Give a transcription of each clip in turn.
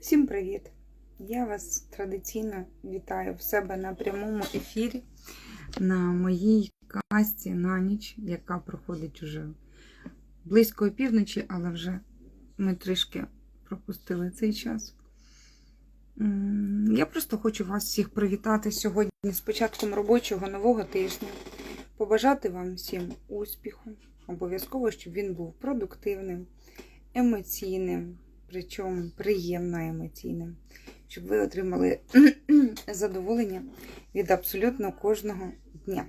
Всім привіт! Я вас традиційно вітаю в себе на прямому ефірі на моїй касті на ніч, яка проходить уже близько опівночі, але вже ми трішки пропустили цей час. Я просто хочу вас всіх привітати сьогодні з початком робочого нового тижня, побажати вам всім успіху, обов'язково, щоб він був продуктивним, емоційним, причому приємно емоційним, щоб ви отримали задоволення від абсолютно кожного дня.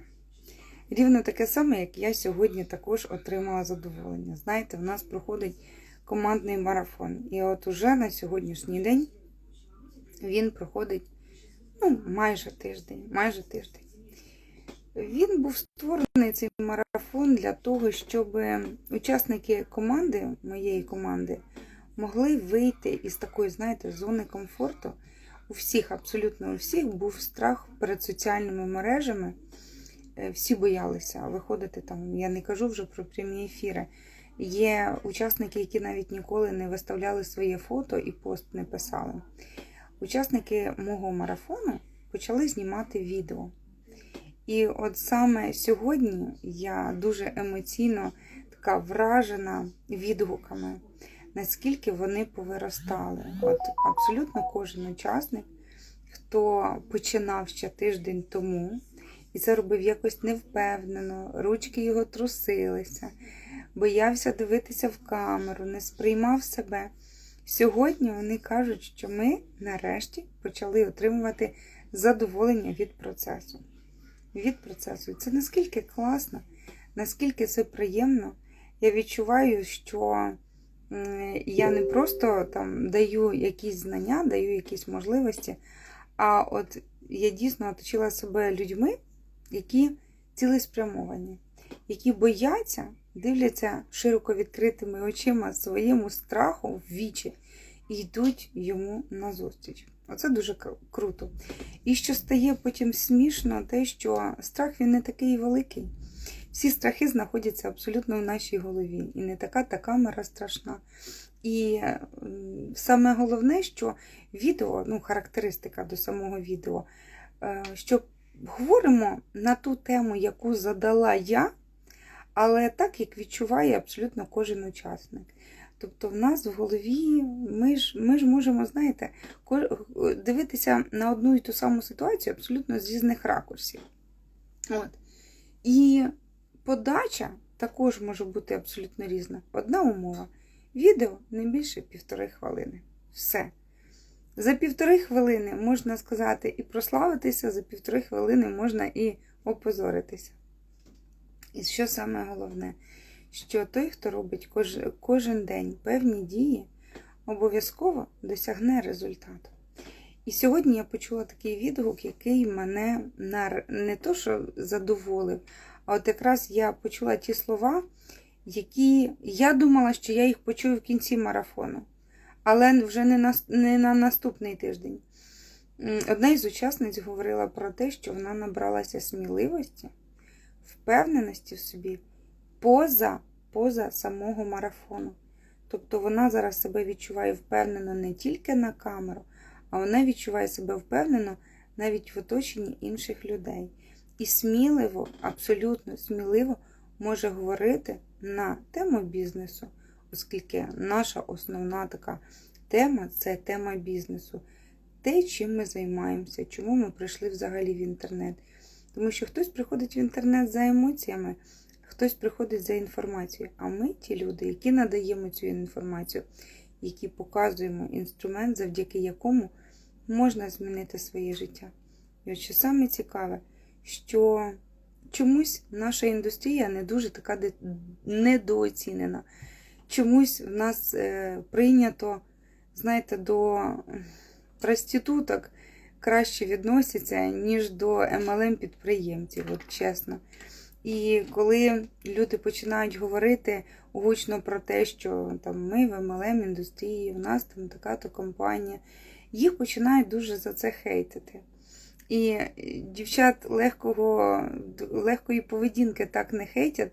Рівно таке саме, як я сьогодні також отримала задоволення. Знаєте, в нас проходить командний марафон. І от уже на сьогоднішній день він проходить ну, майже тиждень. майже тиждень. Він був створений цей марафон для того, щоб учасники команди, моєї команди, могли вийти із такої, знаєте, зони комфорту. У всіх, абсолютно у всіх, був страх перед соціальними мережами. Е, Всі боялися виходити там. Я не кажу вже про прямі ефіри. Є учасники, які навіть ніколи не виставляли своє фото і пост не писали. Учасники мого марафону почали знімати відео. І от саме сьогодні я дуже емоційно така вражена відгуками, наскільки вони повиростали. От абсолютно кожен учасник, хто починав ще тиждень тому, і це робив якось невпевнено, ручки його трусилися, боявся дивитися в камеру, не сприймав себе. Сьогодні вони кажуть, що ми нарешті почали отримувати задоволення від процесу. Від процесу. Це наскільки класно, наскільки це приємно. Я відчуваю, що я не просто там даю якісь знання, даю якісь можливості, а от я дійсно оточила себе людьми, які цілеспрямовані, які бояться, дивляться широко відкритими очима своєму страху в вічі і йдуть йому назустріч. Оце дуже круто. І що стає потім смішно, те, що страх він не такий великий. Всі страхи знаходяться абсолютно в нашій голові. І не така та камера страшна. І саме головне, що відео, ну, характеристика до самого відео, е, що говоримо на ту тему, яку задала я, але так, як відчуває абсолютно кожен учасник. Тобто в нас в голові ми ж, ми ж можемо, знаєте, дивитися на одну і ту саму ситуацію абсолютно з різних ракурсів. От. І подача також може бути абсолютно різна. Одна умова. Відео не більше півтори хвилини. Все. За півтори хвилини можна сказати і прославитися, за півтори хвилини можна і опозоритися. І що саме головне, що той, хто робить кож, кожен день певні дії, обов'язково досягне результату. І сьогодні я почула такий відгук, який мене нар- не то, що задоволив, а от якраз я почула ті слова, які я думала, що я їх почую в кінці марафону, але вже не на, не на наступний тиждень. Одна із учасниць говорила про те, що вона набралася сміливості, впевненості в собі поза, поза самого марафону. Тобто вона зараз себе відчуває впевнено не тільки на камеру, а вона відчуває себе впевнено навіть в оточенні інших людей. І сміливо, абсолютно сміливо може говорити на тему бізнесу, оскільки наша основна така тема це тема бізнесу. Те, чим ми займаємося, чому ми прийшли взагалі в інтернет. Тому що хтось приходить в інтернет за емоціями, хтось приходить за інформацією. А ми ті люди, які надаємо цю інформацію, які показуємо інструмент, завдяки якому можна змінити своє життя. І от що саме цікаве, що чомусь наша індустрія не дуже така недооцінена. Чомусь в нас е, прийнято, знаєте, до проституток краще відносяться, ніж до MLM-підприємців, от чесно. І коли люди починають говорити гучно про те, що там ми в MLM індустрії, в нас там така-то компанія, їх починають дуже за це хейтити. І дівчат легкого, легкої поведінки так не хейтять,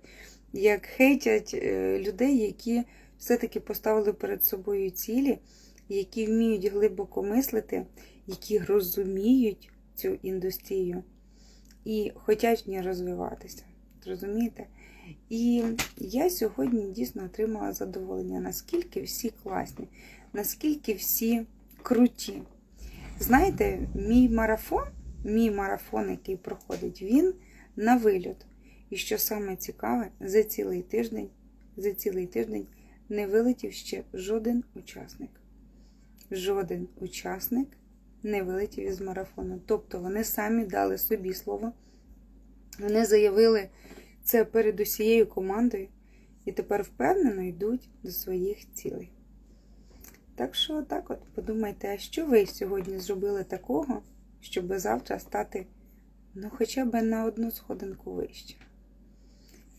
як хейтять е, людей, які все-таки поставили перед собою цілі, які вміють глибоко мислити, які розуміють цю індустрію і хочуть в ній розвиватися. Розумієте? І я сьогодні дійсно отримала задоволення, наскільки всі класні, наскільки всі круті. Знаєте, мій марафон, мій марафон, який проходить, він на вильот. І що саме цікаве, за цілий тиждень, за цілий тиждень не вилетів ще жоден учасник. Жоден учасник не вилетів із марафону. Тобто вони самі дали собі слово, вони заявили це перед усією командою і тепер впевнено йдуть до своїх цілей. Так що, так от, подумайте, а що ви сьогодні зробили такого, щоб завтра стати, ну, хоча б на одну сходинку вище?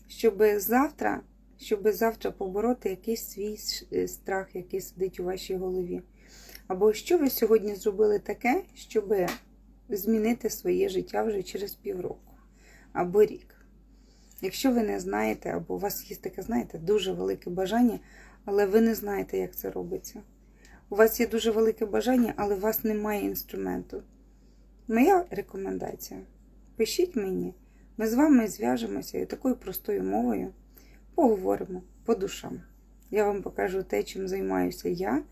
Щоб завтра, щоб завтра побороти якийсь свій е, страх, який сидить у вашій голові. Або що ви сьогодні зробили таке, щоб змінити своє життя вже через півроку або рік. Якщо ви не знаєте, або у вас є таке, знаєте, дуже велике бажання, але ви не знаєте, як це робиться. У вас є дуже велике бажання, але у вас немає інструменту. Моя рекомендація: пишіть мені, ми з вами зв'яжемося і такою простою мовою поговоримо по душам. Я вам покажу те, чим займаюся я.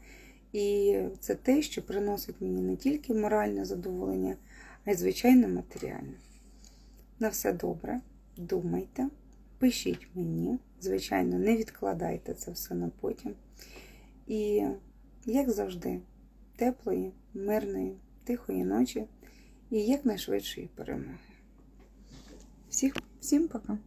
І це те, що приносить мені не тільки моральне задоволення, а й звичайно матеріальне. На все добре, думайте, пишіть мені, звичайно, не відкладайте це все на потім. І, як завжди, теплої, мирної, тихої ночі і якнайшвидшої перемоги. Всіх, всім пока!